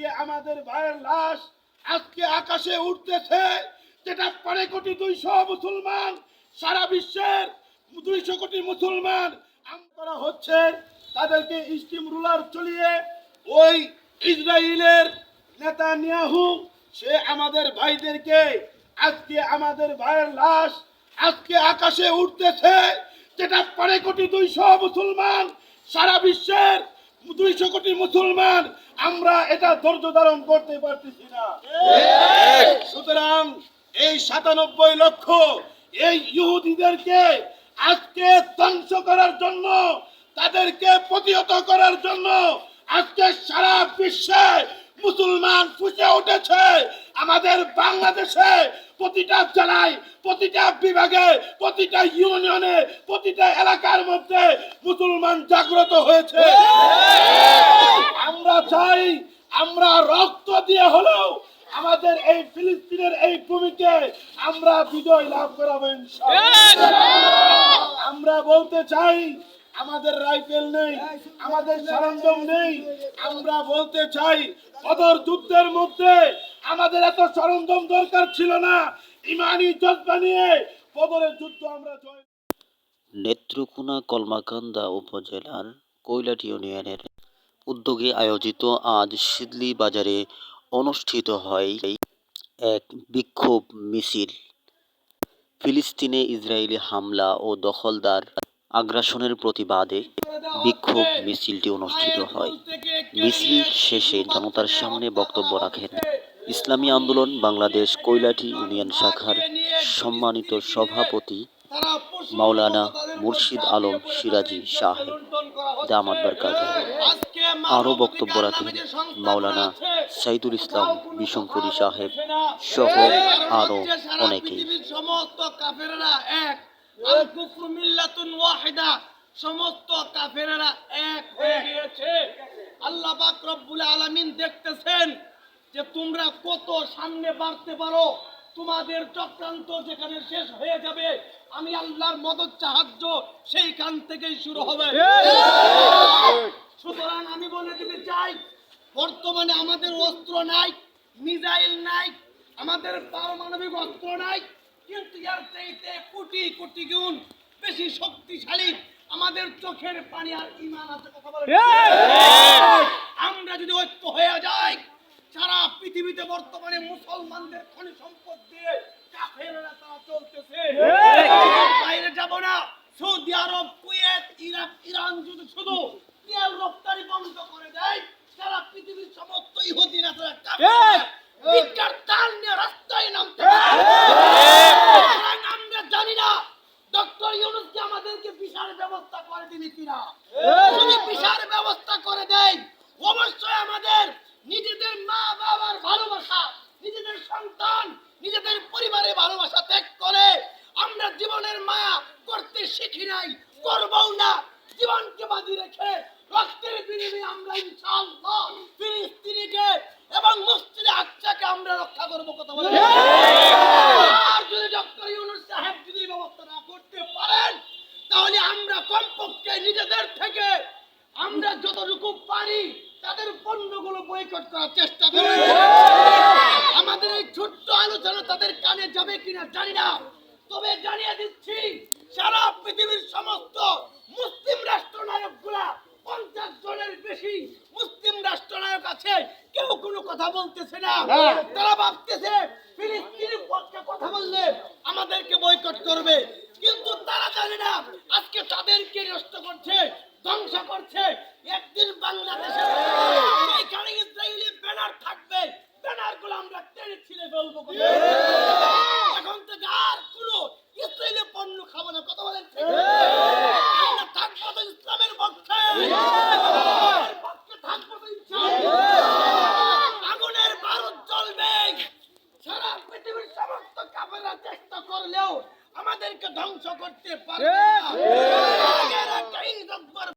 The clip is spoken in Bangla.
আজকে আমাদের ভাইয়ের লাশ আজকে আকাশে উঠতেছে, যেটা পরে কোটি দুইশো মুসলমান, সারা বিশ্বের দুইশো কোটি মুসলমান করা হচ্ছে। তাদেরকে স্টিম রুলার চলিয়ে ওই ইসরায়েলের নেতা নিয়াহু সে আমাদের ভাইদেরকে আজকে আমাদের ভাইয়ের লাশ আজকে আকাশে উঠতেছে, যেটা পরে কোটি দুইশো মুসলমান, সারা বিশ্বের দুইশো কোটি মুসলমান আমরা এটা ধৈর্য ধারণ করতে পারতেছি না। সুতরাং এই সাতানব্বই লক্ষ এই ইহুদিদেরকে আজকে ধ্বংস করার জন্য তাদেরকে প্রতিহত করার জন্য আজকে সারা বিশ্বে মুসলমান ফুসে উঠেছে। আমাদের বাংলাদেশে প্রতিটা জেলায়, প্রতিটা বিভাগে, প্রতিটা ইউনিয়নে, প্রতিটা এলাকার মধ্যে মুসলমান জাগ্রত হয়েছে। আমরা চাই, আমরা রক্ত দিয়ে হলেও আমাদের এই ফিলিস্তিনের এই ভূমিকে আমরা বিজয় লাভ করাবো আমরা বলতে চাই, আমাদের রাইফেল নেই, আমাদের সরঞ্জাম নেই। আমরা বলতে চাই, অদর যুদ্ধের মধ্যে আমাদের এত সরঞ্জাম দরকার ছিল না। ইমানি জজ্বা নিয়ে বদরের যুদ্ধ আমরা জয় নেত্রকোনা কলমাকান্দা উপজেলার কৈলাটি ইউনিয়নের উদ্যোগে আয়োজিত আজ শিদলি বাজারে অনুষ্ঠিত হয় এক বিক্ষোভ মিছিল। ফিলিস্তিনে ইসরায়েলি হামলা ও দখলদার আগ্রাসনের প্রতিবাদে বিক্ষোভ মিছিলটি অনুষ্ঠিত হয়। মিছিল শেষে জনতার সামনে বক্তব্য রাখেন ইসলামী আন্দোলন বাংলাদেশ কৈলাটি ইউনিয়ন শাখার সম্মানিত সভাপতি মাওলানা মুর্শিদ আলম সিরাজি সাহেব দামাত বরকাত। আরও বক্তব্য রাখেন মাওলানা সাইদুল ইসলাম বিশঙ্করী সাহেব সহ আরও অনেকে সমস্ত কুফরু এক হয়ে গিয়েছে। আল্লাহ রব্বুল তোমরা কত সামনে বাড়তে পারো তোমাদের চক্রান্ত যেখানে শেষ হয়ে যাবে আমি আল্লাহর মদত সাহায্য সেইখান থেকেই শুরু হবে। সুতরাং আমি বলে দিতে চাই বর্তমানে আমাদের অস্ত্র নাই মিসাইল নাই আমাদের পারমাণবিক অস্ত্র নাই কিন্তু এর চাইতে কোটি কোটি গুণ বেশি শক্তিশালী আমাদের চোখের পানি আর ইমান আছে কথা বলে আমরা যদি ঐক্য হয়ে যাই সারা পৃথিবীতে বর্তমানে মুসলমানদের খনি সম্পদ দিয়ে কাফেররা তারা চলতেছে। বাইরে যাব না। Saudi Arab Kuwait Iraq Iran যদি শুধু তেল রপ্তানি বন্ধ করে দেয় সারা পৃথিবীর সমস্ত ইহুদিরা তারা কাফের তাল নিয়ে রাস্তায় নামতে আমরা জানি না ডক্টর ইউনুস কি আমাদেরকে বিশাল ব্যবস্থা করে দিবে কিনা। যদি বিশাল ব্যবস্থা করে দেয় অবশ্যই আমাদের নিজেদের মা বাবার ভালোবাসা, নিজেদের সন্তান, নিজেদের পরিবারের ভালোবাসা ত্যাগ করে আমরা জীবনের মায়া করতে শিখি নাই, করবও না। জীবনকে বাজি রেখে রক্তের বিনিময়ে আমরা ইনশাআল্লাহ ফিলিস্তিনিকে এবং মসজিদে আকসাকে আমরা রক্ষা করব কথা বলে আর যদি ডক্টর ইউনুস সাহেব যদি ব্যবস্থা না করতে পারেন, তাহলে আমরা কমপক্ষে নিজেদের থেকে আমরা যতটুকু পারি তাদের পণ্যগুলো বয়কট করার চেষ্টা করব আমাদের এই ছোট্ট আলোচনা তাদের কানে যাবে কিনা জানি না। তবে জানিয়ে দিচ্ছি সারা পৃথিবীর সমস্ত মুসলিম রাষ্ট্রনায়কগুলা পঞ্চাশ জনের বেশি মুসলিম রাষ্ট্রনায়ক আছে। কেউ কোনো কথা বলতেছে না। তারা ভাবতেছে ফিলিস্তিনের পক্ষে কথা বললে আমাদেরকে বয়কট করবে। কিন্তু তারা জানে না আজকে তাদেরকে নষ্ট করছে ধ্বংস করছে। একদিন বাংলাদেশে সারা পৃথিবীর সমস্ত কাফেররা চেষ্টা করলেও আমাদেরকে ধ্বংস করতে পারবে